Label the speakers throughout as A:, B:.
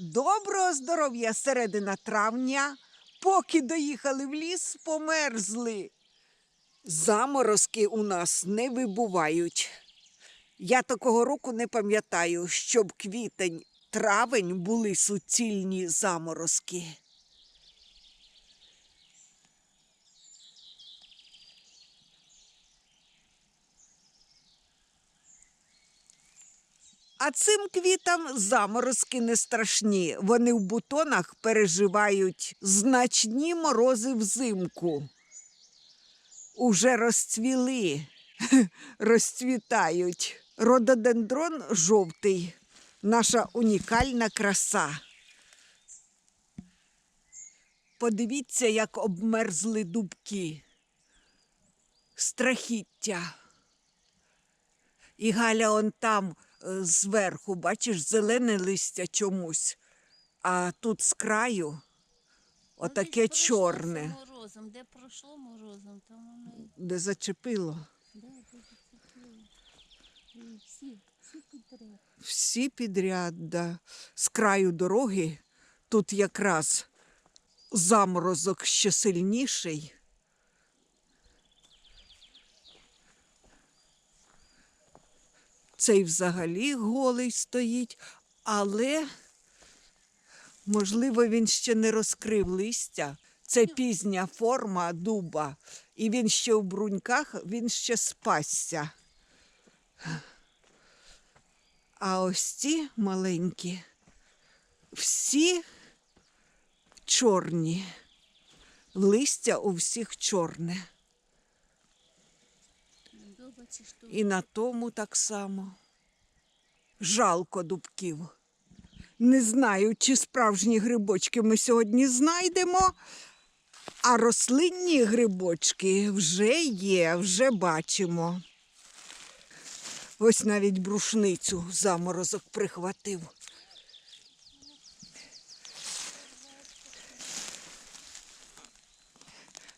A: Доброго здоров'я середина травня. Поки доїхали в ліс, померзли. Заморозки у нас не вибувають. Я такого року не пам'ятаю, щоб квітень, травень були суцільні заморозки. А цим квітам заморозки не страшні. Вони в бутонах переживають значні морози взимку. Уже розцвіли, розцвітають. Рододендрон жовтий, наша унікальна краса. Подивіться, як обмерзли дубки. Страхіття. І Галя он там зверху, бачиш, зелене листя чомусь, а тут з краю отаке
B: Десь
A: чорне,
B: Морозом, де пройшло морозом, там воно
A: де зачепило.
B: де де зацепило. І всі, всі підряд.
A: Всі підряд, да. з краю дороги, тут якраз заморозок ще сильніший. Цей взагалі голий стоїть, але, можливо, він ще не розкрив листя. Це пізня форма дуба, і він ще в бруньках, він ще спасся. А ось ці маленькі, всі чорні. Листя у всіх чорне. І на тому так само. Жалко дубків. Не знаю, чи справжні грибочки ми сьогодні знайдемо, а рослинні грибочки вже є, вже бачимо. Ось навіть брушницю заморозок прихватив.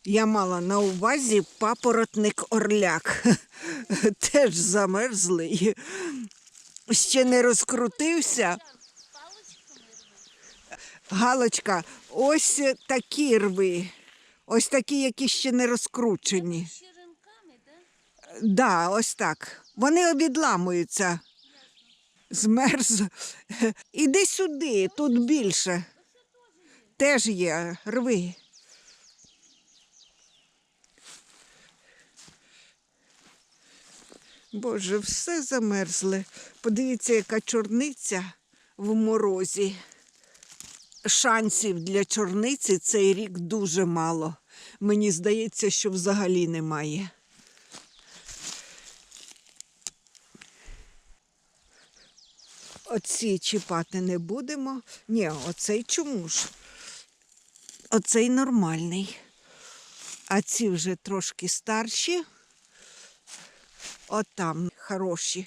A: Я мала на увазі папоротник орляк. Теж замерзлий. Ще не розкрутився. Галочка, ось такі рви. Ось такі, які ще не розкручені.
B: Да?
A: Да, ось так. Вони обідламуються. Змерз. Іди сюди, тут більше. Теж є рви. Боже, все замерзле. Подивіться, яка чорниця в морозі. Шансів для чорниці цей рік дуже мало. Мені здається, що взагалі немає. Оці чіпати не будемо. Ні, оцей чому ж? Оцей нормальний. А ці вже трошки старші. От там хороші.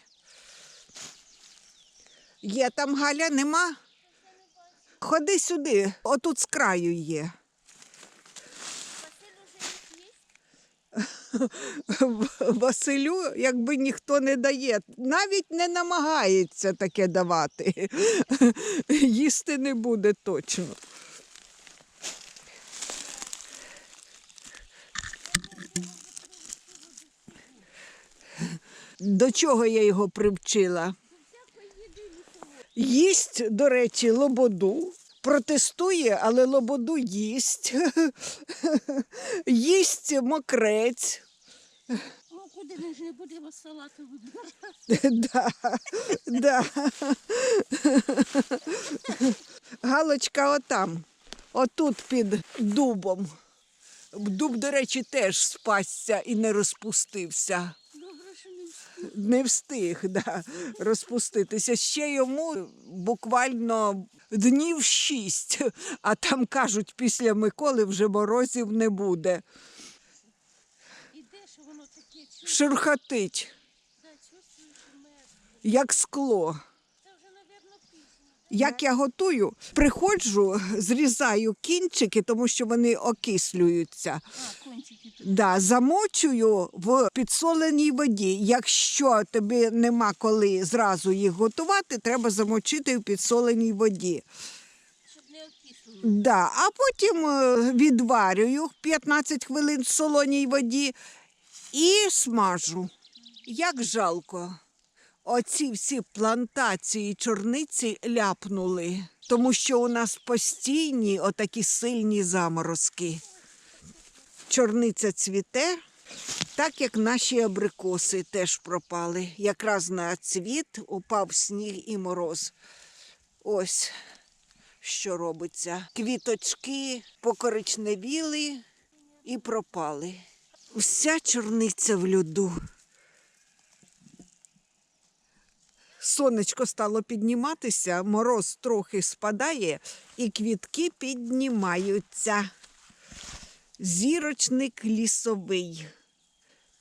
A: Є там Галя, нема? Ходи сюди, отут з краю є. Василю, якби ніхто не дає, навіть не намагається таке давати. Їсти не буде точно. До чого я його привчила? Їсть, до речі, лободу. Протестує, але лободу їсть. Їсть мокрець.
B: Ну, куди ми ж не будемо.
A: Да, да. Галочка отам, отут під дубом. Дуб, до речі, теж спасся і не розпустився.
B: Не встиг.
A: Да, розпуститися. Ще йому буквально днів шість, а там кажуть, після Миколи вже морозів не буде.
B: Шурхатить, як ж
A: Як я готую, приходжу, зрізаю кінчики, тому що вони окислюються. Да, замочую в підсоленій воді. Якщо тобі нема коли зразу їх готувати, треба замочити в підсоленій воді. Да, а потім е, відварюю 15 хвилин в солоній воді і смажу. Як жалко. Оці всі плантації чорниці ляпнули, тому що у нас постійні отакі сильні заморозки. Чорниця цвіте, так як наші абрикоси теж пропали. Якраз на цвіт упав сніг і мороз. Ось що робиться. Квіточки покоричневіли і пропали. Вся чорниця в льоду. Сонечко стало підніматися, мороз трохи спадає, і квітки піднімаються. Зірочник лісовий.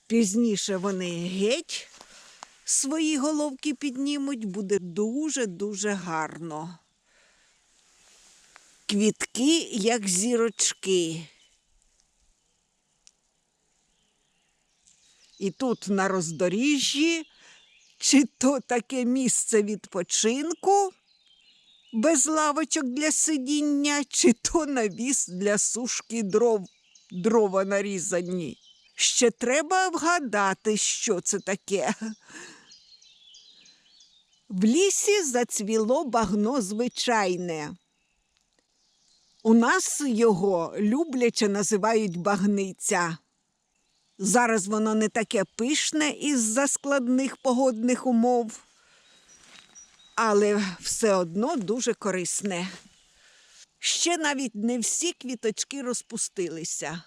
A: Пізніше вони геть свої головки піднімуть, буде дуже-дуже гарно. Квітки, як зірочки. І тут на роздоріжжі, чи то таке місце відпочинку без лавочок для сидіння, чи то навіс для сушки дров, дрова нарізані. Ще треба вгадати, що це таке. В лісі зацвіло багно звичайне. У нас його любляче називають багниця. Зараз воно не таке пишне із-за складних погодних умов, але все одно дуже корисне. Ще навіть не всі квіточки розпустилися.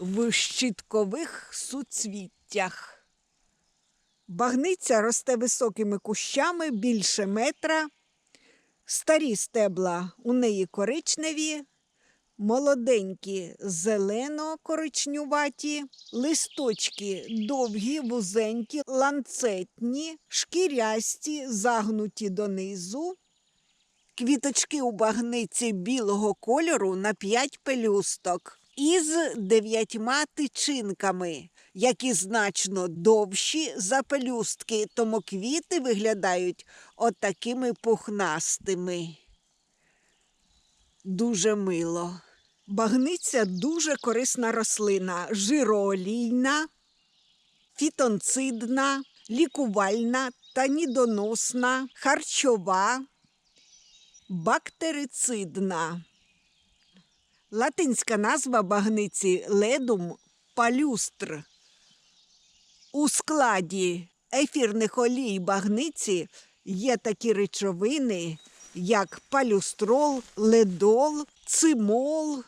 A: В щиткових суцвіттях. Багниця росте високими кущами більше метра. Старі стебла у неї коричневі, молоденькі зелено-коричнюваті, листочки довгі, вузенькі, ланцетні, шкірясті, загнуті донизу. Квіточки у багниці білого кольору на п'ять пелюсток із дев'ятьма тичинками, які значно довші за пелюстки, тому квіти виглядають отакими пухнастими. Дуже мило. Багниця дуже корисна рослина, жироолійна, фітонцидна, лікувальна, танідоносна, харчова, бактерицидна. Латинська назва багниці ледум палюстр. У складі ефірних олій багниці є такі речовини, як палюстрол, ледол, цимол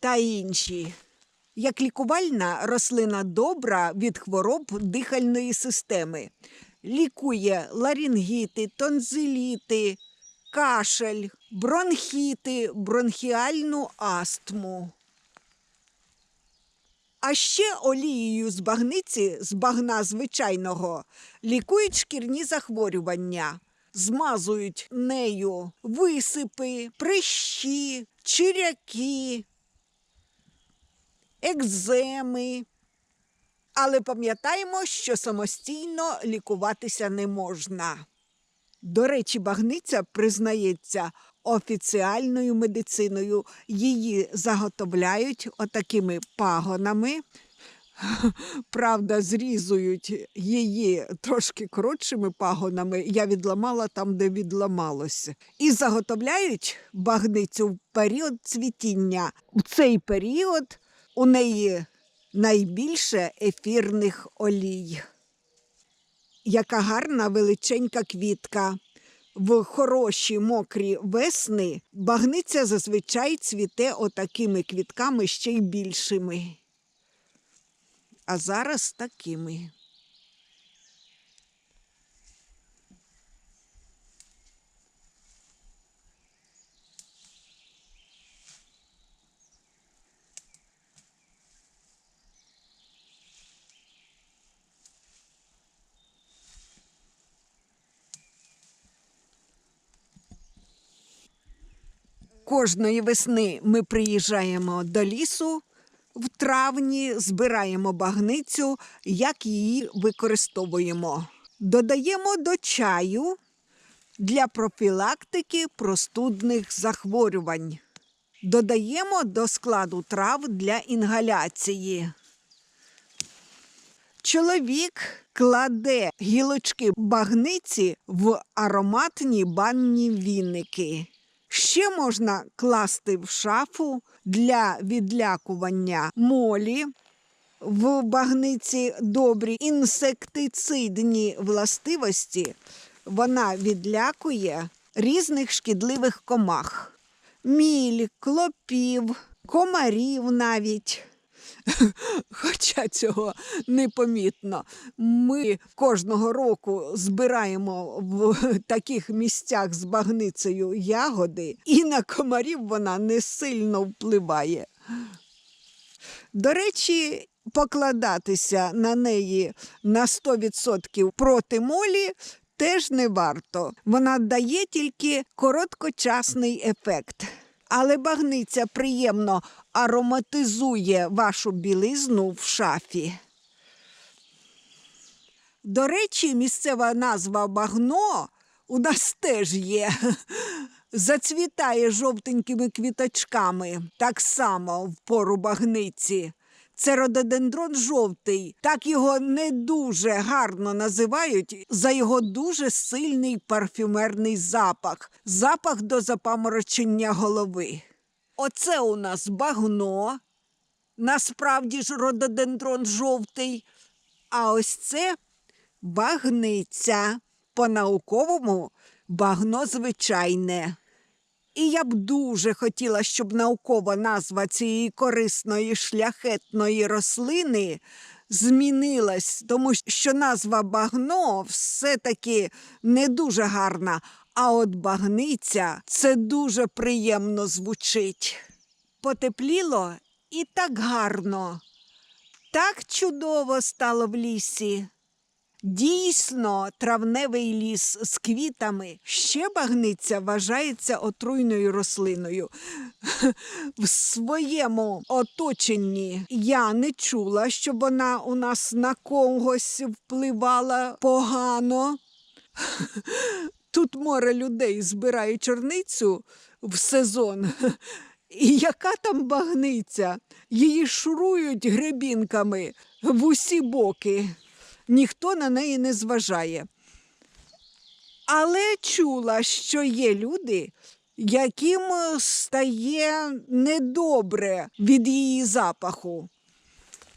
A: та інші. Як лікувальна рослина добра від хвороб дихальної системи. Лікує ларінгіти, тонзиліти, кашель, бронхіти, бронхіальну астму. А ще олією з багниці, з багна звичайного, лікують шкірні захворювання, змазують нею висипи, прищі, чиряки, екземи. Але пам'ятаємо, що самостійно лікуватися не можна. До речі, багниця признається офіціальною медициною. Її заготовляють отакими пагонами. Правда, зрізують її трошки коротшими пагонами. Я відламала там, де відламалося. І заготовляють багницю в період цвітіння. У цей період у неї найбільше ефірних олій яка гарна величенька квітка. В хороші мокрі весни багниця зазвичай цвіте отакими квітками ще й більшими. А зараз такими. Кожної весни ми приїжджаємо до лісу в травні, збираємо багницю, як її використовуємо. Додаємо до чаю для профілактики простудних захворювань. Додаємо до складу трав для інгаляції. Чоловік кладе гілочки багниці в ароматні банні віники. Ще можна класти в шафу для відлякування молі. В багниці добрі інсектицидні властивості. Вона відлякує різних шкідливих комах. Міль, клопів, комарів навіть. Хоча цього непомітно. Ми кожного року збираємо в таких місцях з багницею ягоди, і на комарів вона не сильно впливає. До речі, покладатися на неї на 100% проти молі теж не варто. Вона дає тільки короткочасний ефект. Але багниця приємно ароматизує вашу білизну в шафі. До речі, місцева назва багно у нас теж є. Зацвітає жовтенькими квіточками, так само в пору багниці. Це рододендрон жовтий. Так його не дуже гарно називають за його дуже сильний парфюмерний запах, запах до запаморочення голови. Оце у нас багно. Насправді ж рододендрон жовтий. А ось це багниця. По-науковому багно звичайне. І я б дуже хотіла, щоб наукова назва цієї корисної шляхетної рослини змінилась, тому що назва багно все-таки не дуже гарна, а от багниця це дуже приємно звучить. Потепліло і так гарно, так чудово стало в лісі. Дійсно, травневий ліс з квітами ще багниця вважається отруйною рослиною. В своєму оточенні я не чула, щоб вона у нас на когось впливала погано. Тут море людей збирає чорницю в сезон. І яка там багниця? Її шурують гребінками в усі боки ніхто на неї не зважає. Але чула, що є люди, яким стає недобре від її запаху.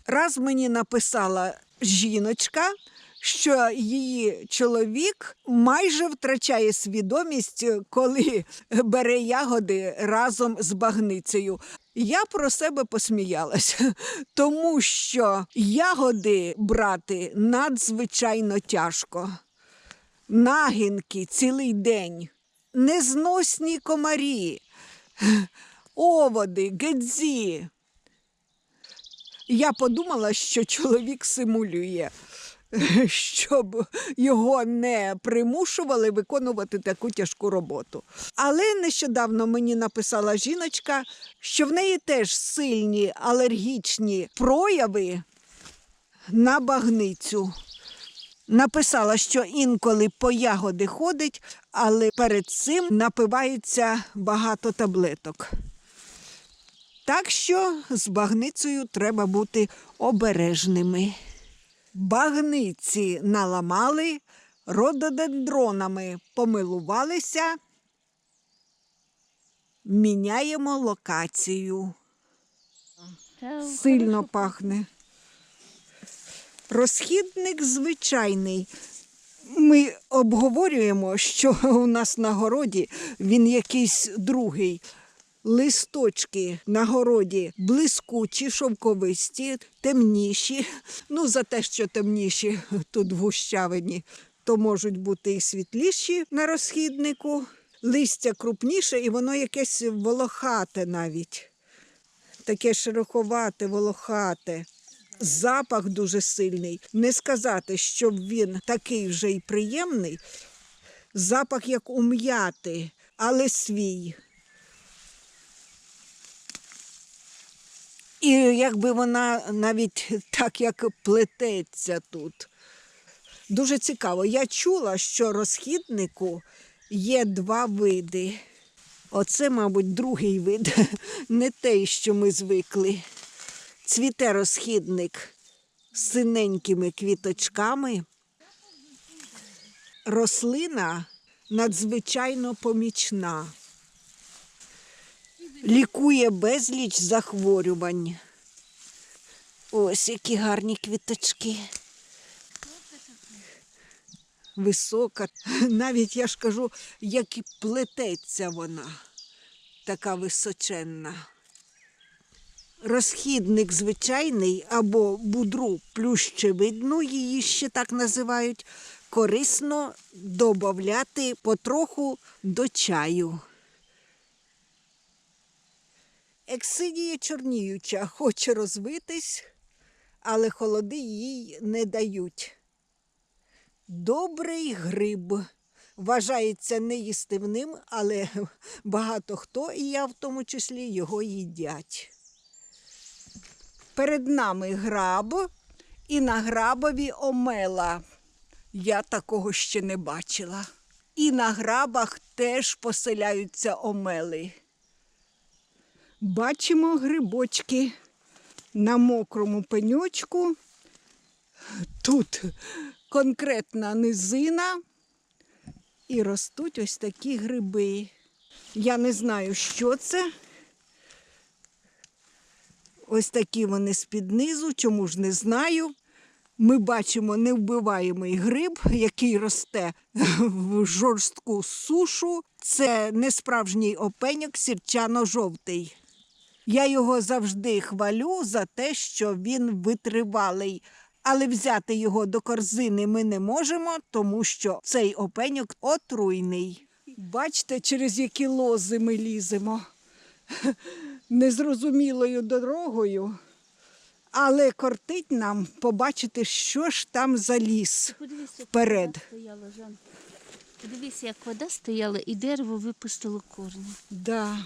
A: Раз мені написала жіночка, що її чоловік майже втрачає свідомість, коли бере ягоди разом з багницею. Я про себе посміялася, тому що ягоди брати надзвичайно тяжко. Нагінки цілий день, незносні комарі, оводи, гедзі. Я подумала, що чоловік симулює, щоб його не примушували виконувати таку тяжку роботу. Але нещодавно мені написала жіночка, що в неї теж сильні алергічні прояви на багницю. Написала, що інколи по ягоди ходить, але перед цим напивається багато таблеток. Так що з багницею треба бути обережними. Багниці наламали, рододендронами помилувалися. Міняємо локацію. Сильно пахне. Розхідник звичайний. Ми обговорюємо, що у нас на городі він якийсь другий. Листочки на городі блискучі, шовковисті, темніші. Ну, за те, що темніші тут в гущавині, то можуть бути і світліші на розхіднику. Листя крупніше, і воно якесь волохате навіть таке шероховате, волохате. Запах дуже сильний. Не сказати, щоб він такий вже й приємний. Запах як у м'яти, але свій. І якби вона навіть так як плететься тут. Дуже цікаво. Я чула, що розхіднику є два види. Оце, мабуть, другий вид, не той, що ми звикли. Цвіте розхідник з синенькими квіточками. Рослина надзвичайно помічна. Лікує безліч захворювань. Ось які гарні квіточки. Висока. Навіть я ж кажу, як і плететься вона, така височенна. Розхідник звичайний або будру плющевидну, її ще так називають, корисно додати потроху до чаю. Ексидія чорніюча хоче розвитись, але холоди їй не дають. Добрий гриб. Вважається неїстивним, але багато хто, і я в тому числі, його їдять. Перед нами граб і на грабові омела. Я такого ще не бачила. І на грабах теж поселяються омели. Бачимо грибочки на мокрому пеньочку. Тут конкретна низина і ростуть ось такі гриби. Я не знаю, що це. Ось такі вони з-під низу, чому ж не знаю. Ми бачимо невбиваємий гриб, який росте в жорстку сушу. Це несправжній опеньок сірчано-жовтий. Я його завжди хвалю за те, що він витривалий. Але взяти його до корзини ми не можемо, тому що цей опеньок отруйний. Бачите, через які лози ми ліземо незрозумілою дорогою, але кортить нам побачити, що ж там за ліс. Вперед.
B: Подивись, як вода стояла і дерево випустило корні.
A: Да.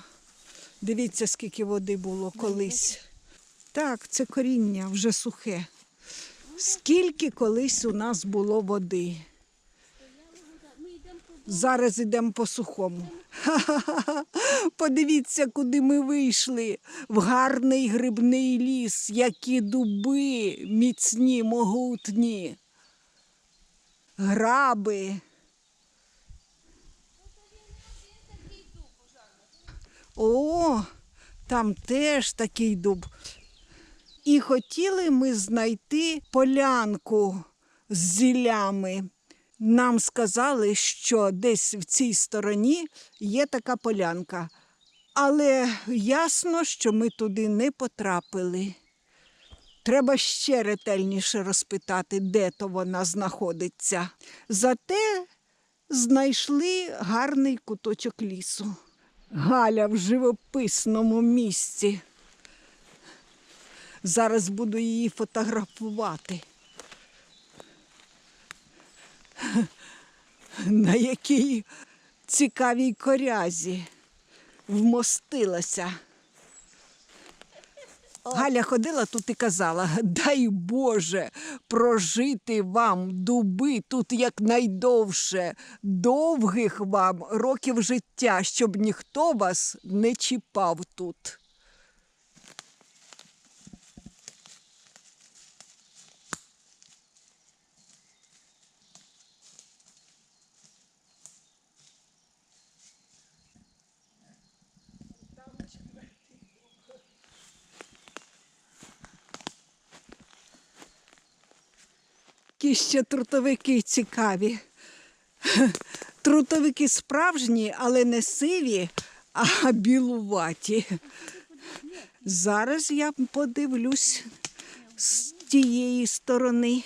A: Дивіться, скільки води було колись. Так, це коріння вже сухе. Скільки колись у нас було води. Зараз йдемо по сухому. Подивіться, куди ми вийшли. В гарний грибний ліс, які дуби міцні, могутні. Граби. О, там теж такий дуб. І хотіли ми знайти полянку з зілями. Нам сказали, що десь в цій стороні є така полянка. Але ясно, що ми туди не потрапили. Треба ще ретельніше розпитати, де то вона знаходиться. Зате знайшли гарний куточок лісу. Галя в живописному місці. Зараз буду її фотографувати. На якій цікавій корязі вмостилася. Галя ходила тут і казала: дай Боже прожити вам дуби тут якнайдовше, довгих вам років життя, щоб ніхто вас не чіпав тут. Які ще трутовики цікаві. Трутовики справжні, але не сиві, а білуваті. Зараз я подивлюсь з тієї сторони.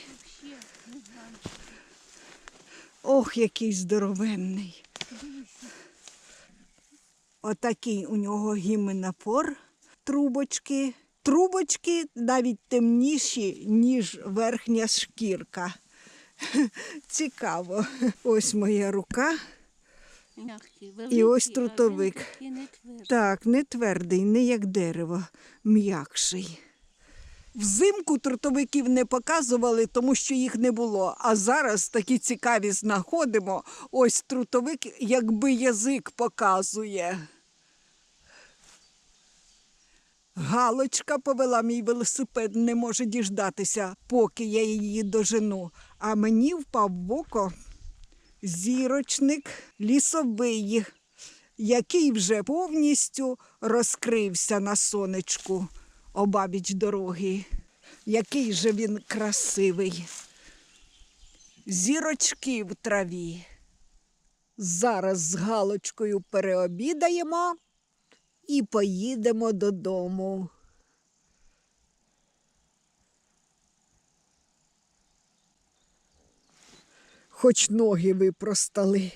A: Ох, який здоровенний. Отакий у нього гіменофор, трубочки. Трубочки навіть темніші, ніж верхня шкірка. Цікаво. Ось моя рука. І ось трутовик. Так, не твердий, не як дерево, м'якший. Взимку трутовиків не показували, тому що їх не було. А зараз такі цікаві знаходимо. Ось трутовик, якби язик показує. Галочка повела мій велосипед, не може діждатися, поки я її дожену. А мені впав в око зірочник лісовий, який вже повністю розкрився на сонечку обабіч дороги. Який же він красивий. Зірочки в траві. Зараз з Галочкою переобідаємо і поїдемо додому. Хоч ноги випростали.